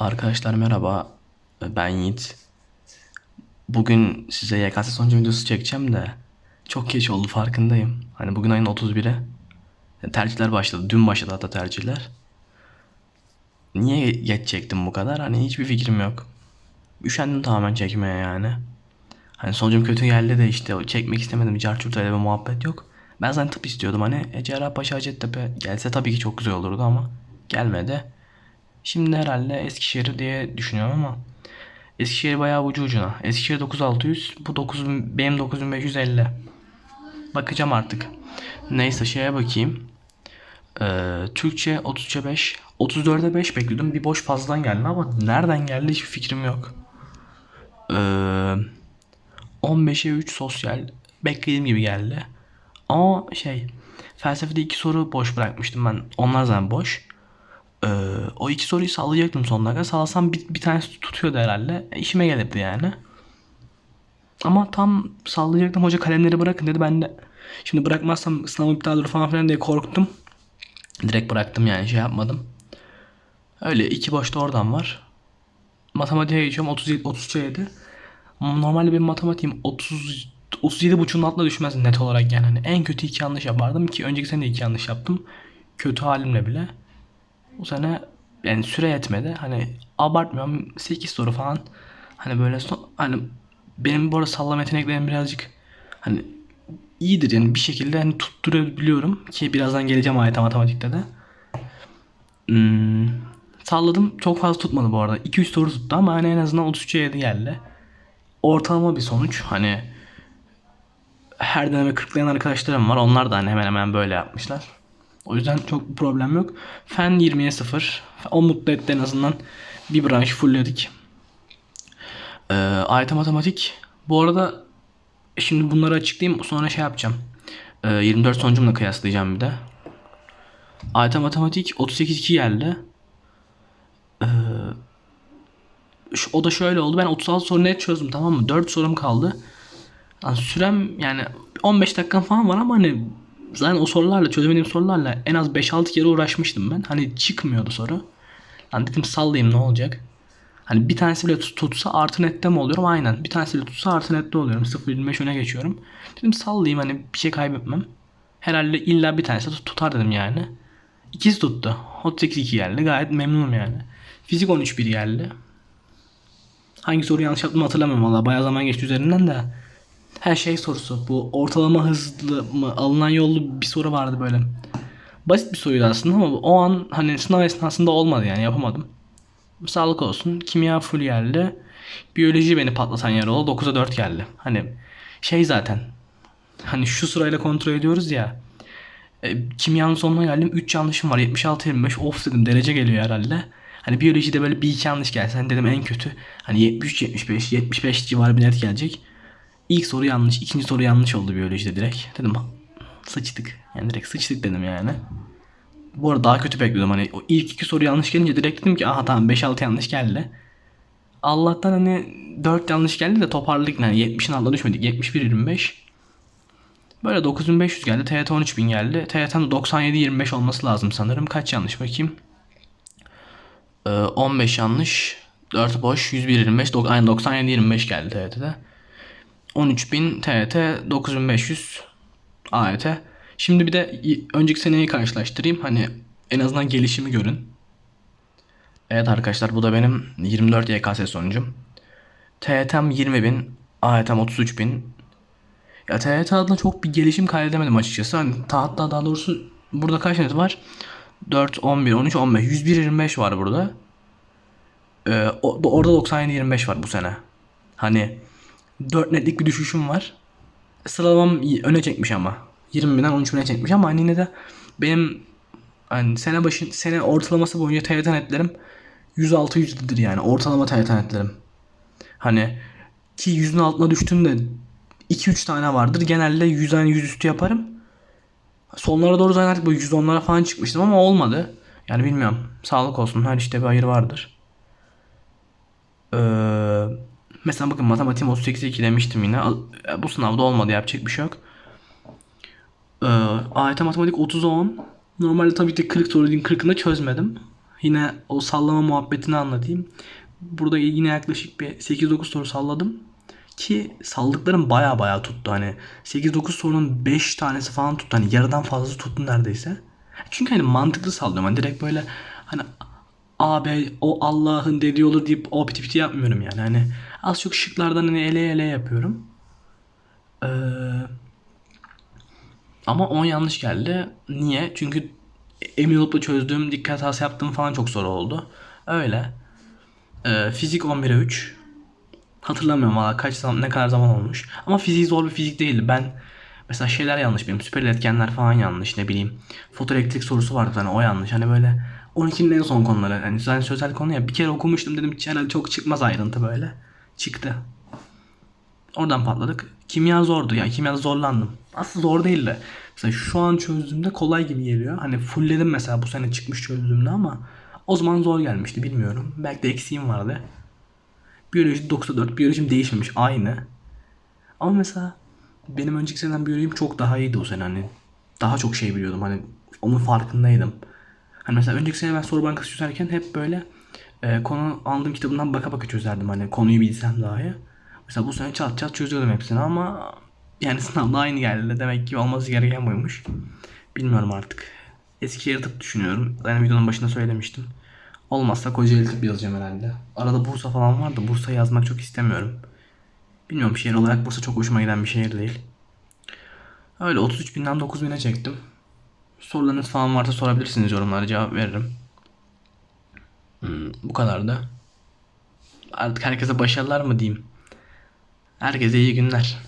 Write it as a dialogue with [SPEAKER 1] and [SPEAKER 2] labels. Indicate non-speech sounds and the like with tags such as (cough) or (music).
[SPEAKER 1] Arkadaşlar merhaba. Ben Yiğit. Bugün size YKS sonucu videosu çekeceğim de çok geç oldu farkındayım. Hani bugün ayın 31'i. Yani Tercihler başladı. Dün başladı hatta tercihler. Niye geç çektim bu kadar? Hani hiçbir fikrim yok. Üşendim tamamen çekmeye yani. Hani sonucum kötü geldi de işte çekmek istemedim. Carçurt öyle bir muhabbet yok. Ben zaten tıp istiyordum hani. E, Cerrahpaşa Hacettepe gelse tabii ki çok güzel olurdu ama gelmedi. Şimdi herhalde Eskişehir diye düşünüyorum ama Eskişehir bayağı ucu ucuna. Eskişehir 9600, bu 9 benim 9550. Bakacağım artık. Neyse şeye bakayım. Ee, Türkçe 33'e 5, 34'e 5 bekliyordum. Bir boş fazladan geldi ama nereden geldi hiçbir fikrim yok. Ee, 15'e 3 sosyal beklediğim gibi geldi. Ama şey felsefede iki soru boş bırakmıştım ben. Onlar zaten boş. Ee, o iki soruyu sallayacaktım son dakika. Sallasam bir, bir tanesi tutuyordu herhalde. E, işime gelirdi yani. Ama tam sallayacaktım. Hoca kalemleri bırakın dedi. Ben de şimdi bırakmazsam sınavı iptal olur falan filan diye korktum. Direkt bıraktım yani şey yapmadım. Öyle iki boşta oradan var. Matematiğe geçiyorum 37 37. Ama Normalde benim matematiğim 30 37 buçuğun altına düşmez net olarak yani. Hani en kötü iki yanlış yapardım ki önceki sene de iki yanlış yaptım. Kötü halimle bile. Bu sene yani süre yetmedi. Hani abartmıyorum 8 soru falan. Hani böyle son, hani benim bu arada sallama yeteneklerim birazcık hani iyidir yani bir şekilde hani tutturabiliyorum ki birazdan geleceğim ayet matematikte de. Hmm, salladım çok fazla tutmadı bu arada. 2-3 soru tuttu ama hani en azından 33'e 7 geldi. Ortalama bir sonuç hani her deneme 40'layan arkadaşlarım var. Onlar da hani hemen hemen böyle yapmışlar. O yüzden çok bir problem yok. Fen 20'ye 0. O mutlu etti en azından. Bir branş fullledik. Ee, AYT matematik. Bu arada şimdi bunları açıklayayım sonra şey yapacağım. Ee, 24 sonucumla kıyaslayacağım bir de. AYT matematik 38-2 geldi. Ee, o da şöyle oldu. Ben 36 soru net çözdüm tamam mı? 4 sorum kaldı. Yani sürem yani 15 dakikam falan var ama hani zaten o sorularla çözemediğim sorularla en az 5-6 kere uğraşmıştım ben. Hani çıkmıyordu soru. Lan dedim sallayayım ne olacak? Hani bir tanesi bile tut- tutsa artı nette mi oluyorum? Aynen. Bir tanesi bile tutsa artı nette oluyorum. 0.25 öne geçiyorum. Dedim sallayayım hani bir şey kaybetmem. Herhalde illa bir tanesi tut- tutar dedim yani. İkisi tuttu. 38-2 geldi. Gayet memnunum yani. Fizik 13-1 geldi. Hangi soru yanlış yaptığımı hatırlamıyorum valla. Bayağı zaman geçti üzerinden de. Her şey sorusu. Bu ortalama hızlı mı alınan yollu bir soru vardı böyle. Basit bir soruydu aslında ama o an hani sınav esnasında olmadı yani yapamadım. Sağlık olsun. Kimya full geldi. Biyoloji beni patlatan yer oldu. 9'a 4 geldi. Hani şey zaten. Hani şu sırayla kontrol ediyoruz ya. E, kimyanın sonuna geldim. 3 yanlışım var. 76 25. Of dedim derece geliyor herhalde. Hani biyolojide böyle bir iki yanlış gelse hani dedim en kötü. Hani 73 75 75 civarı bir net gelecek. İlk soru yanlış, ikinci soru yanlış oldu biyolojide direkt. Dedim sıçtık. Yani direkt sıçtık dedim yani. Bu arada daha kötü bekliyordum hani o ilk iki soru yanlış gelince direkt dedim ki aha tamam 5-6 yanlış geldi. Allah'tan hani 4 yanlış geldi de toparladık yani 70'in altına düşmedik 71-25. Böyle 9500 geldi TYT 13000 geldi. TYT'nin 97-25 olması lazım sanırım. Kaç yanlış bakayım. Ee, 15 yanlış. 4 boş 101-25. dok- Aynen 97-25 geldi TYT'de. 13.000 TYT 9500 AYT. Şimdi bir de önceki seneyi karşılaştırayım. Hani en azından gelişimi görün. Evet arkadaşlar bu da benim 24 YKS sonucum. TYT'm 20.000, AYT'm 33.000. Ya TYT adına çok bir gelişim kaydedemedim açıkçası. Hani ta- hatta daha doğrusu burada kaç net var? 4, 11, 13, 15. 101, 25 var burada. Ee, orada 97, 25 var bu sene. Hani 4 netlik bir düşüşüm var. Sıralamam öne çekmiş ama. 20'den 13 bine çekmiş ama hani yine de benim hani sene başı sene ortalaması boyunca TYT netlerim 106 yüzdedir yani ortalama TYT netlerim. Hani ki yüzün altına düştüğümde 2-3 tane vardır. Genelde 100'den 100 üstü yaparım. Sonlara doğru zaten artık böyle 110'lara falan çıkmıştım ama olmadı. Yani bilmiyorum. Sağlık olsun. Her işte bir hayır vardır. Ee, mesela bakın matematiğim 38'e 2 demiştim yine. E, Bu sınavda olmadı. Yapacak bir şey yok. Ee, AYT matematik 30'a 10. Normalde tabii ki 40 sorunun 40'ını çözmedim. Yine o sallama muhabbetini anlatayım. Burada yine yaklaşık bir 8-9 soru salladım. Ki saldıklarım baya baya tuttu. Hani 8-9 sorunun 5 tanesi falan tuttu. Hani yarıdan fazlası tuttu neredeyse. Çünkü hani mantıklı sallıyorum. Hani direkt böyle hani abi o Allah'ın dediği olur deyip o piti piti yapmıyorum yani. Hani az çok şıklardan hani ele ele yapıyorum. Ee, ama 10 yanlış geldi. Niye? Çünkü emin olup çözdüğüm, dikkat hatası yaptığım falan çok soru oldu. Öyle. Ee, fizik 11'e 3. Hatırlamıyorum valla kaç zaman ne kadar zaman olmuş. Ama fiziği zor bir fizik değildi. Ben mesela şeyler yanlış benim. Süper iletkenler falan yanlış ne bileyim. Fotoelektrik sorusu vardı hani o yanlış. Hani böyle 12'nin en son konuları. Hani zaten sözel konu ya. Bir kere okumuştum dedim herhalde çok çıkmaz ayrıntı böyle. Çıktı. Oradan patladık. Kimya zordu. Yani kimyada zorlandım. Aslında zor değil de. Mesela şu an çözdüğümde kolay gibi geliyor. Hani fullledim mesela bu sene çıkmış çözdüğümde ama o zaman zor gelmişti bilmiyorum. Belki de eksiğim vardı. Biyoloji 94. Biyolojim değişmemiş. Aynı. Ama mesela benim önceki seneden biyolojim çok daha iyiydi o sene hani. Daha çok şey biliyordum hani onun farkındaydım. Hani mesela önceki sene ben soru bankası çözerken hep böyle e, konu aldığım kitabından baka baka çözerdim hani konuyu bilsem dahi. Mesela bu sene çat çat çözüyordum hepsini ama yani (laughs) sınavda aynı geldi. Demek ki olması gereken buymuş. Bilmiyorum artık. Eskişehir tıp düşünüyorum. Ben videonun başında söylemiştim. Olmazsa Kocaeli tıp yazacağım herhalde. Arada Bursa falan var da Bursa yazmak çok istemiyorum. Bilmiyorum şehir olarak Bursa çok hoşuma giden bir şehir değil. Öyle 33 binden 9 bine çektim. Sorularınız falan varsa sorabilirsiniz yorumlara cevap veririm. Hmm, bu kadar da. Artık herkese başarılar mı diyeyim. Herkese iyi günler.